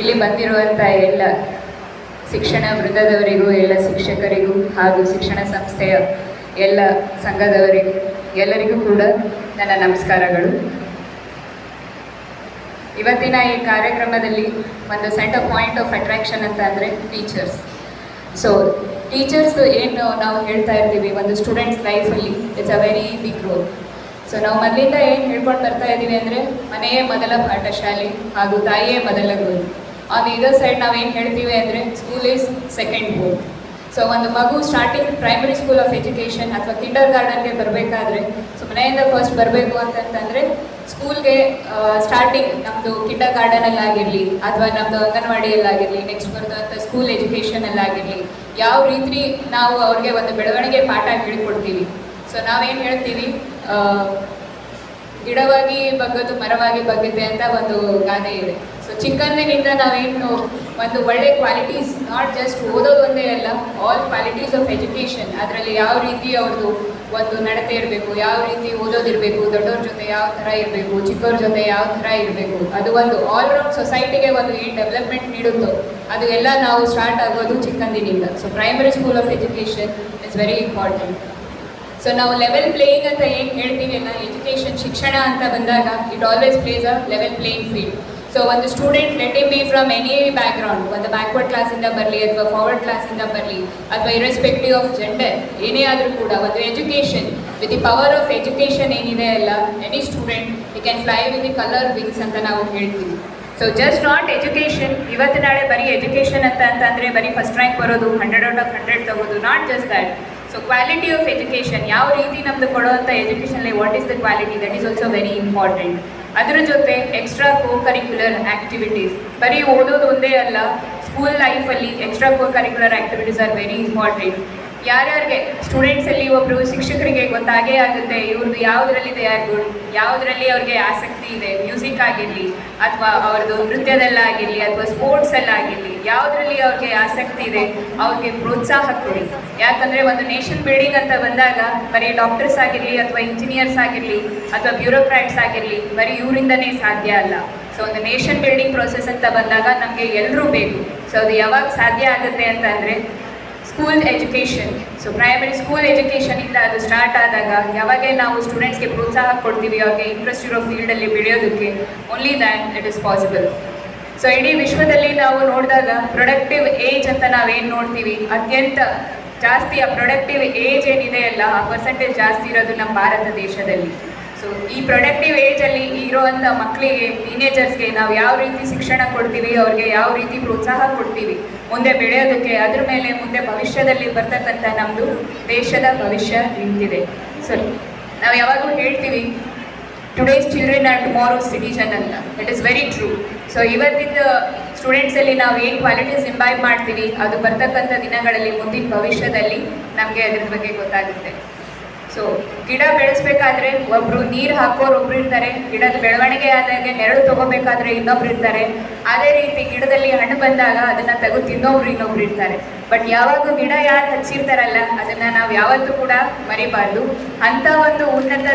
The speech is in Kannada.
ಇಲ್ಲಿ ಬಂದಿರುವಂಥ ಎಲ್ಲ ಶಿಕ್ಷಣ ವೃಂದದವರಿಗೂ ಎಲ್ಲ ಶಿಕ್ಷಕರಿಗೂ ಹಾಗೂ ಶಿಕ್ಷಣ ಸಂಸ್ಥೆಯ ಎಲ್ಲ ಸಂಘದವರಿಗೂ ಎಲ್ಲರಿಗೂ ಕೂಡ ನನ್ನ ನಮಸ್ಕಾರಗಳು. ಇವತ್ತಿನ ಈ ಕಾರ್ಯಕ್ರಮದಲ್ಲಿ ಒಂದು ಸೆಂಟರ್ ಪಾಯಿಂಟ್ ಆಫ್ ಅಟ್ರಾಕ್ಷನ್ ಅಂತ ಅಂದರೆ ಟೀಚರ್ಸ್ ಸೊ ಟೀಚರ್ಸ್ ಏನು ನಾವು ಹೇಳ್ತಾ ಇರ್ತೀವಿ, ಒಂದು ಸ್ಟೂಡೆಂಟ್ಸ್ ಲೈಫಲ್ಲಿ it's a very big role so ನಾವು ಮೊದಲಿಂದ ಏನು ಹೇಳ್ಕೊಂಡು ಬರ್ತಾ ಇದ್ದೀವಿ ಅಂದರೆ ಮನೆಯೇ ಮೊದಲ ಪಾಠಶಾಲೆ ಹಾಗೂ ತಾಯಿಯೇ ಮೊದಲ ಗುರು. ಆನ್ ಇದರ್ ಸೈಡ್ ನಾವು ಏನು ಹೇಳ್ತೀವಿ ಅಂದರೆ school is second board so ಒಂದು ಮಗು starting primary school of education ಅಥವಾ ಕಿಂಡರ್ ಗಾರ್ಡನ್ಗೆ ಬರಬೇಕಾದ್ರೆ, ಸೊ ಮನೆಯಿಂದ ಫಸ್ಟ್ ಬರಬೇಕು ಅಂತಂತಂದರೆ ಸ್ಕೂಲ್ಗೆ ಸ್ಟಾರ್ಟಿಂಗ್ ನಮ್ಮದು ಕಿಂಡರ್ ಗಾರ್ಡನಲ್ಲಾಗಿರಲಿ ಅಥವಾ ನಮ್ಮದು ಅಂಗನವಾಡಿಯಲ್ಲಾಗಿರಲಿ ನೆಕ್ಸ್ಟ್ ಬರೋದಂಥ ಸ್ಕೂಲ್ ಎಜುಕೇಷನಲ್ಲಾಗಿರಲಿ ಯಾವ ರೀತಿ ನಾವು ಅವ್ರಿಗೆ ಒಂದು ಬೆಳವಣಿಗೆ ಪಾಠ ಹೇಳಿಕೊಡ್ತೀವಿ. ಸೊ ನಾವೇನು ಹೇಳ್ತೀವಿ ಗಿಡವಾಗಿ ಬಗ್ಗದು ಮರವಾಗಿ ಬಗ್ಗಿದೆ ಅಂತ ಒಂದು ಗಾದೆ ಇದೆ. ಚಿಕ್ಕಂದಿನಿಂದ ನಾವೇನು ಒಂದು ಒಳ್ಳೆ ಕ್ವಾಲಿಟೀಸ್ ನಾಟ್ ಜಸ್ಟ್ ಓದೋದೊಂದೇ ಅಲ್ಲ ಆಲ್ ಕ್ವಾಲಿಟೀಸ್ ಆಫ್ ಎಜುಕೇಷನ್ ಅದರಲ್ಲಿ ಯಾವ ರೀತಿ ಅವ್ರದ್ದು ಒಂದು ನಡತೆ ಇರಬೇಕು, ಯಾವ ರೀತಿ ಓದೋದಿರಬೇಕು ದೊಡ್ಡವ್ರ ಜೊತೆ ಯಾವ ಥರ ಇರಬೇಕು, ಚಿಕ್ಕವ್ರ ಜೊತೆ ಯಾವ ಥರ ಇರಬೇಕು, ಅದು ಒಂದು ಆಲ್ ರೌಂಡ್ ಸೊಸೈಟಿಗೆ ಒಂದು ಏನು ಡೆವಲಪ್ಮೆಂಟ್ ನೀಡುತ್ತೋ, ಅದು ಎಲ್ಲ ನಾವು ಸ್ಟಾರ್ಟ್ ಆಗೋದು ಚಿಕ್ಕಂದಿನಿಂದ. So primary school of education is very important so ನಾವು ಲೆವೆಲ್ ಪ್ಲೇಯಿಂಗ್ ಅಂತ ಏನು ಹೇಳ್ತೀವಿ ಅಲ್ಲ ಎಜುಕೇಷನ್ ಶಿಕ್ಷಣ ಅಂತ ಬಂದಾಗ it always place a level playing field so ಒಂದು student let him be from any background ಒಂದು ಬ್ಯಾಕ್ವರ್ಡ್ ಕ್ಲಾಸಿಂದ ಬರಲಿ ಅಥವಾ ಫಾರ್ವರ್ಡ್ ಕ್ಲಾಸಿಂದ ಬರಲಿ, ಅಥವಾ ಇರೆಸ್ಪೆಕ್ಟಿವ್ ಆಫ್ ಜೆಂಡರ್ ಏನೇ ಆದರೂ ಕೂಡ ಒಂದು education with the power of education ಏನಿದೆ ಅಲ್ಲ any student you can fly with the colour wings ಅಂತ ನಾವು ಹೇಳ್ತೀವಿ. ಸೊ ಜಸ್ಟ್ ನಾಟ್ ಎಜುಕೇಷನ್ ಇವತ್ತು ನಾಳೆ ಬರೀ ಎಜುಕೇಷನ್ ಅಂತ ಅಂತಂದರೆ ಬರೀ ಫಸ್ಟ್ ರ್ಯಾಂಕ್ ಬರೋದು hundred out of hundred ತಗೋದು not just that so quality of education ಯಾವ ರೀತಿ ನಮ್ದು ಕೊಡುವಂಥ ಎಜುಕೇಷನಲ್ಲಿ what is the quality that is also very important ಅದರ ಜೊತೆ ಎಕ್ಸ್ಟ್ರಾ ಕೋ ಕರಿಕ್ಯುಲರ್ ಆ್ಯಕ್ಟಿವಿಟೀಸ್ ಬರೀ ಓದೋದು ಒಂದೇ ಅಲ್ಲ ಸ್ಕೂಲ್ ಲೈಫಲ್ಲಿ extra co curricular activities are very important ಯಾರ್ಯಾರಿಗೆ ಸ್ಟೂಡೆಂಟ್ಸಲ್ಲಿ ಒಬ್ಬರು ಶಿಕ್ಷಕರಿಗೆ ಗೊತ್ತಾಗೇ ಆಗುತ್ತೆ ಇವ್ರದ್ದು ಯಾವುದರಲ್ಲಿದೆ ಗುಡ್ ಯಾವುದರಲ್ಲಿ ಅವ್ರಿಗೆ ಆಸಕ್ತಿ ಇದೆ ಮ್ಯೂಸಿಕ್ ಆಗಿರಲಿ ಅಥವಾ ಅವ್ರದ್ದು ನೃತ್ಯದಲ್ಲಾಗಿರಲಿ ಅಥವಾ ಸ್ಪೋರ್ಟ್ಸಲ್ಲಾಗಿರಲಿ ಯಾವುದರಲ್ಲಿ ಅವ್ರಿಗೆ ಆಸಕ್ತಿ ಇದೆ, ಅವ್ರಿಗೆ ಪ್ರೋತ್ಸಾಹ ಕೊಡಿ. ಯಾಕಂದರೆ ಒಂದು ನೇಷನ್ ಬಿಲ್ಡಿಂಗ್ ಅಂತ ಬಂದಾಗ ಬರೀ ಡಾಕ್ಟರ್ಸ್ ಆಗಿರಲಿ ಅಥವಾ ಇಂಜಿನಿಯರ್ಸ್ ಆಗಿರಲಿ ಅಥವಾ ಬ್ಯೂರೋಕ್ರಾಟ್ಸ್ ಆಗಿರಲಿ ಬರೀ ಇವರಿಂದನೇ ಸಾಧ್ಯ ಅಲ್ಲ. ಸೊ ಒಂದು ನೇಷನ್ ಬಿಲ್ಡಿಂಗ್ ಪ್ರೋಸೆಸ್ ಅಂತ ಬಂದಾಗ ನಮಗೆ ಎಲ್ಲರೂ ಬೇಕು. ಸೊ ಅದು ಯಾವಾಗ ಸಾಧ್ಯ ಆಗುತ್ತೆ ಅಂತ ಅಂದರೆ school education so primary school ಎಜುಕೇಷನಿಂದ ಅದು ಸ್ಟಾರ್ಟ್ ಆದಾಗ ಯಾವಾಗ ನಾವು ಸ್ಟೂಡೆಂಟ್ಸ್ಗೆ ಪ್ರೋತ್ಸಾಹ ಕೊಡ್ತೀವಿ, ಅವ್ರಿಗೆ ಇಂಟ್ರೆಸ್ಟ್ ಇರೋ ಫೀಲ್ಡಲ್ಲಿ ಬೆಳೆಯೋದಕ್ಕೆ only then it is possible so ಇಡೀ ವಿಶ್ವದಲ್ಲಿ ನಾವು ನೋಡಿದಾಗ ಪ್ರೊಡಕ್ಟಿವ್ ಏಜ್ ಅಂತ ನಾವೇನು ನೋಡ್ತೀವಿ? ಅತ್ಯಂತ ಜಾಸ್ತಿ ಆ ಪ್ರೊಡಕ್ಟಿವ್ ಏಜ್ ಏನಿದೆ ಅಲ್ಲ, ಆ ಪರ್ಸೆಂಟೇಜ್ ಜಾಸ್ತಿ ಇರೋದು ನಮ್ಮ ಭಾರತ ದೇಶದಲ್ಲಿ. ಸೊ ಈ ಪ್ರೊಡಕ್ಟಿವ್ ಏಜಲ್ಲಿ ಇರೋವಂಥ ಮಕ್ಕಳಿಗೆ ಟೀನೇಜರ್ಸ್ಗೆ ನಾವು ಯಾವ ರೀತಿ ಶಿಕ್ಷಣ ಕೊಡ್ತೀವಿ, ಅವ್ರಿಗೆ ಯಾವ ರೀತಿ ಪ್ರೋತ್ಸಾಹ ಕೊಡ್ತೀವಿ? ಮುಂದೆ ಬೆಳೆಯೋದಕ್ಕೆ ಅದ್ರ ಮೇಲೆ ಮುಂದೆ ಭವಿಷ್ಯದಲ್ಲಿ ಬರ್ತಕ್ಕಂಥ ನಮ್ಮದು ದೇಶದ ಭವಿಷ್ಯ ನಿಂತಿದೆ. ಸೊ ನಾವು ಯಾವಾಗಲೂ ಹೇಳ್ತೀವಿ today's children and tomorrow citizen ಅಂತ. It is very true so ಇವತ್ತಿನ ಸ್ಟೂಡೆಂಟ್ಸಲ್ಲಿ ನಾವು ಏನು ಕ್ವಾಲಿಟೀಸ್ ಇಂಬೈವ್ ಮಾಡ್ತೀವಿ, ಅದು ಬರ್ತಕ್ಕಂಥ ದಿನಗಳಲ್ಲಿ, ಮುಂದಿನ ಭವಿಷ್ಯದಲ್ಲಿ ನಮಗೆ ಅದ್ರ ಬಗ್ಗೆ ಗೊತ್ತಾಗುತ್ತೆ. ಸೊ ಗಿಡ ಬೆಳೆಸ್ಬೇಕಾದ್ರೆ ಒಬ್ರು ನೀರು ಹಾಕೋರು ಒಬ್ರು ಇರ್ತಾರೆ, ಗಿಡದ ಬೆಳವಣಿಗೆ ಆದಾಗೆ ನೆರಳು ತಗೋಬೇಕಾದ್ರೆ ಇನ್ನೊಬ್ರು ಇರ್ತಾರೆ. ಅದೇ ರೀತಿ ಗಿಡದಲ್ಲಿ ಹಣ್ಣು ಬಂದಾಗ ಅದನ್ನ ತೆಗೆದು ತಿನ್ನೋಬ್ರು ಇನ್ನೊಬ್ರು ಇರ್ತಾರೆ. ಬಟ್ ಯಾವಾಗ ಗಿಡ ಯಾರು ಹಚ್ಚಿರ್ತಾರಲ್ಲ, ಅದನ್ನ ನಾವು ಯಾವತ್ತೂ ಕೂಡ ಮರಿಬಾರ್ದು. ಅಂತ ಒಂದು ಉನ್ನತ